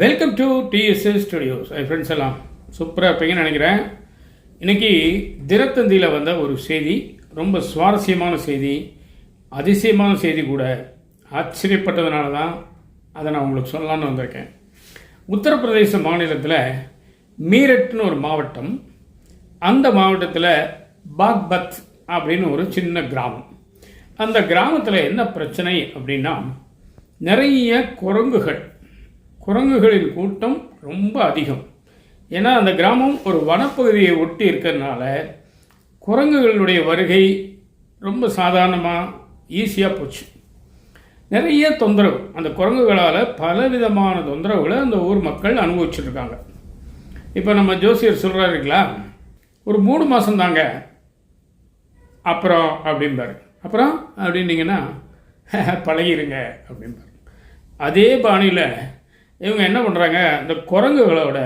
Welcome to TSS studios hi friends எல்லாம் சூப்பராக இருப்பீங்கன்னு நினைக்கிறேன். இன்னைக்கு தினத்தந்தியில் வந்த ஒரு செய்தி ரொம்ப சுவாரஸ்யமான செய்தி அதிசயமான செய்தி கூட. ஆச்சரியப்பட்டதுனால தான் அதை நான் உங்களுக்கு சொல்லலாம்னு வந்திருக்கேன். உத்தரப்பிரதேச மாநிலத்தில் மீரட்னு ஒரு மாவட்டம் அந்த மாவட்டத்தில் பாக்பத் அப்படின்னு ஒரு சின்ன கிராமம். அந்த கிராமத்தில் என்ன பிரச்சனை அப்படின்னா நிறைய குரங்குகள் குரங்குகளின் கூட்டம் ரொம்ப அதிகம். ஏன்னா அந்த கிராமம் ஒரு வனப்பகுதியை ஒட்டி இருக்கிறதுனால குரங்குகளுடைய வருகை ரொம்ப சாதாரணமாக ஈஸியாக போச்சு. நிறைய தொந்தரவு. அந்த குரங்குகளால் பலவிதமான தொந்தரவுகளை அந்த ஊர் மக்கள் அனுபவிச்சுருக்காங்க இப்போ நம்ம ஜோசியர் சொல்கிறாருங்களா ஒரு மூணு மாதம் தாங்க. அப்புறம் அப்படிம்பாரு. அப்புறம் அப்படின்னீங்கன்னா பழகிருங்க அப்படிம்பாரு. அதே பாணியில் இவங்க என்ன பண்ணுறாங்க இந்த குரங்குகளோட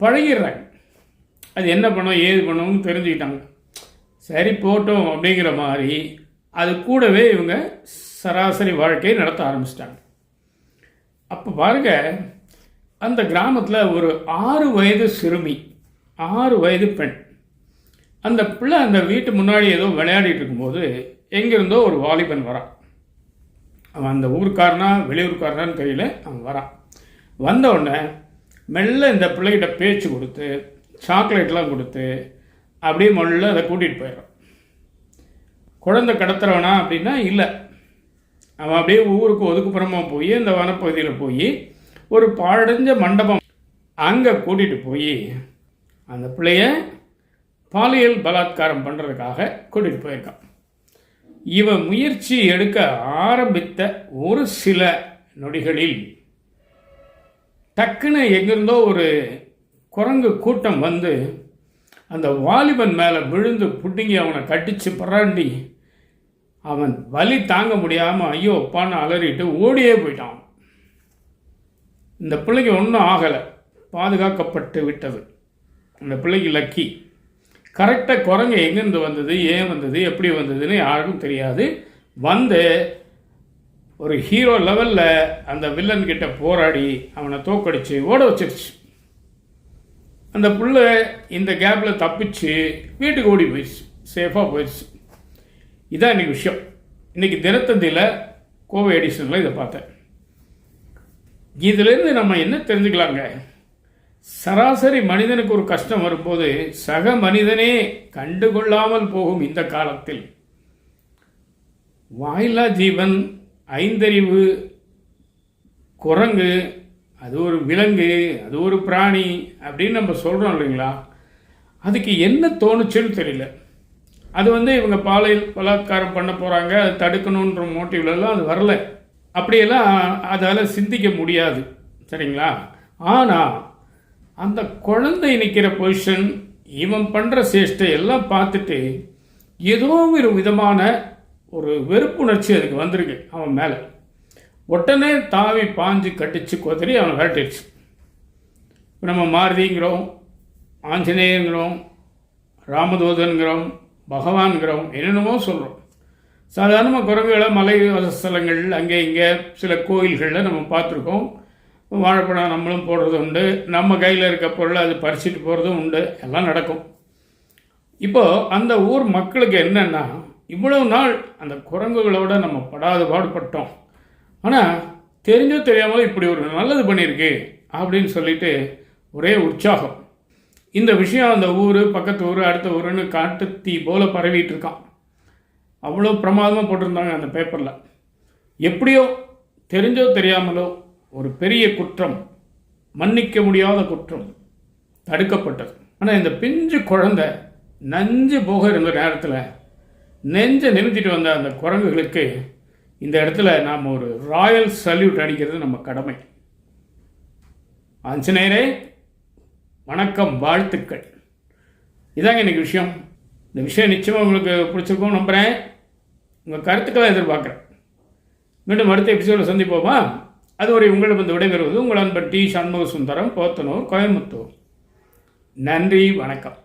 பழகிடுறாங்க. அது என்ன பண்ணும்? ஏது பண்ணும்னு தெரிஞ்சுக்கிட்டாங்க. சரி போட்டோம் அப்படிங்கிற மாதிரி அது கூடவே இவங்க சராசரி வாழ்க்கையை நடத்த ஆரம்பிச்சிட்டாங்க. அப்போ பாருங்க அந்த கிராமத்தில் ஒரு ஆறு வயது சிறுமி ஆறு வயது பெண். அந்த பிள்ளை அந்த வீட்டு முன்னாடி ஏதோ விளையாடிட்டு இருக்கும்போது எங்கேருந்தோ ஒரு வாலிபன் வரான். அவன் அந்த ஊருக்காரனா வெளியூர்காரனான்னு தெரியல அவன் வரான். வந்தவுடனே மெல்ல இந்த பிள்ளைகிட்ட பேச்சு கொடுத்து சாக்லேட்லாம் கொடுத்து அப்படியே மெல்ல அதை கூட்டிகிட்டு போயிடும் குழந்தை கடத்துறவனா அப்படின்னா இல்லை. அவன் அப்படியே ஊருக்கு ஒதுக்குப்புறமா போய் இந்த வனப்பகுதியில் போய் ஒரு பாழடைஞ்ச மண்டபம் அங்கே கூட்டிகிட்டு போய் அந்த பிள்ளைய பாலியல் பலாத்காரம் பண்ணுறதுக்காக கூட்டிகிட்டு போயிருக்கான். இவன் முயற்சி எடுக்க ஆரம்பித்த ஒரு சில நொடிகளில் டக்குன்னு எங்கிருந்தோ ஒரு குரங்கு கூட்டம் வந்து அந்த வாலிபன் மேலே விழுந்து பிடுங்கி அவனை கட்டிச்சு புறாண்டி அவன் வலி தாங்க முடியாமல் ஐயோ அப்பான்னு அலறிட்டு ஓடியே போயிட்டான். இந்த பிள்ளைக்கு ஒன்றும் ஆகலை. பாதுகாக்கப்பட்டு விட்டது. அந்த பிள்ளைக்கு லக்கி. கரெக்டாக குரங்கு எங்கேருந்து வந்தது ஏன் வந்தது எப்படி வந்ததுன்னு யாருக்கும் தெரியாது. வந்து ஒரு ஹீரோ லெவலில் அந்த வில்லன் கிட்ட போராடி அவனை தோக்கடிச்சு ஓட வச்சிருச்சு. அந்த புள்ள இந்த கேப்பில் தப்பிச்சு வீட்டுக்கு ஓடி போயிடுச்சு. சேஃபாக போயிடுச்சு. இதான் இன்னைக்கு விஷயம். இன்னைக்கு தினத்தந்தியில் கோவை எடிஷனில் இதை பார்த்தேன். இதிலேருந்து நம்ம என்ன தெரிஞ்சுக்கலாங்க? சராசரி மனிதனுக்கு ஒரு கஷ்டம் வரும்போது சக மனிதனே கண்டுகொள்ளாமல் போகும் இந்த காலத்தில். வாயிலா ஜீவன் ஐந்தறிவு குரங்கு அது ஒரு விலங்கு அது ஒரு பிராணி அப்படின்னு நம்ம சொல்கிறோம் இல்லைங்களா? அதுக்கு என்ன தோணுச்சுன்னு தெரியல. அது வந்து இவங்க பாலியல் பலாத்காரம் பண்ண போகிறாங்க அதை தடுக்கணுன்ற மோட்டிவ்லலாம் அது வரல. அப்படியெல்லாம் அதால் சிந்திக்க முடியாது. சரிங்களா? ஆனால் அந்த குழந்தை நிற்கிற பொசிஷன் இவன் பண்ணுற சேஷ்டை எல்லாம் பார்த்துட்டு ஏதோ ஒரு விதமான ஒரு வெறுப்புணர்ச்சி அதுக்கு வந்திருக்கு அவன் மேலே. உடனே தாவி பாஞ்சு கட்டிச்சு கொதறி அவனை விரட்டிடுச்சு. இப்போ நம்ம மாருதிங்கிறோம் ஆஞ்சநேயங்கிறோம் ராமதூதன்கிறோம் பகவான்கிறோம் என்னென்னமோ சொல்கிறோம் சாதாரணமாக குரங்குகளை மலை ஸ்தலங்கள் அங்கே இங்கே சில கோயில்களில் நம்ம பார்த்துருக்கோம். வாழைப்பழம் நம்மளும் போடுறது உண்டு. நம்ம கையில் இருக்க பொருளை அது பறிச்சுட்டு போகிறதும் உண்டு. எல்லாம் நடக்கும். இப்போது அந்த ஊர் மக்களுக்கு என்னென்னா இவ்வளவு நாள் அந்த குரங்குகளோட நம்ம படாத பாடுபட்டோம். ஆனால் தெரிஞ்சோ தெரியாமலோ இப்படி ஒரு நல்லது பண்ணியிருக்கு அப்படின்னு சொல்லிட்டு ஒரே உற்சாகம். இந்த விஷயம் அந்த ஊர் பக்கத்து ஊர் அடுத்த ஊருன்னு காட்டு தீ போல பரவிட்டு இருக்கான். அவ்வளோ பிரமாதமாக போட்டிருந்தாங்க அந்த பேப்பரில் எப்படியோ தெரிஞ்சோ தெரியாமலோ ஒரு பெரிய குற்றம் மன்னிக்க முடியாத குற்றம் தடுக்கப்பட்டது. ஆனால் இந்த பிஞ்சு குழந்தை நஞ்சு போக இருந்த நேரத்தில் நெஞ்சை நிமித்திட்டு வந்த அந்த குரங்குகளுக்கு இந்த இடத்துல நாம் ஒரு ராயல் சல்யூட் அடிக்கிறது நம்ம கடமை. ஆஞ்சநேயரே வணக்கம் வாழ்த்துக்கள். இதாங்க இன்னைக்கு விஷயம். இந்த விஷயம் நிச்சயமாக உங்களுக்கு பிடிச்சிருக்கும் நம்புகிறேன் உங்கள் கருத்துக்களை எதிர்பார்க்குறேன். மீண்டும் அடுத்த எபிசோடில் சந்திப்போமா? அதுவரை உங்களிடம் வந்து விடைபெறுவது உங்கள் அன்பன் டி. சண்முக சுந்தரம் போத்தனூர் கோயம்புத்தூர். நன்றி வணக்கம்.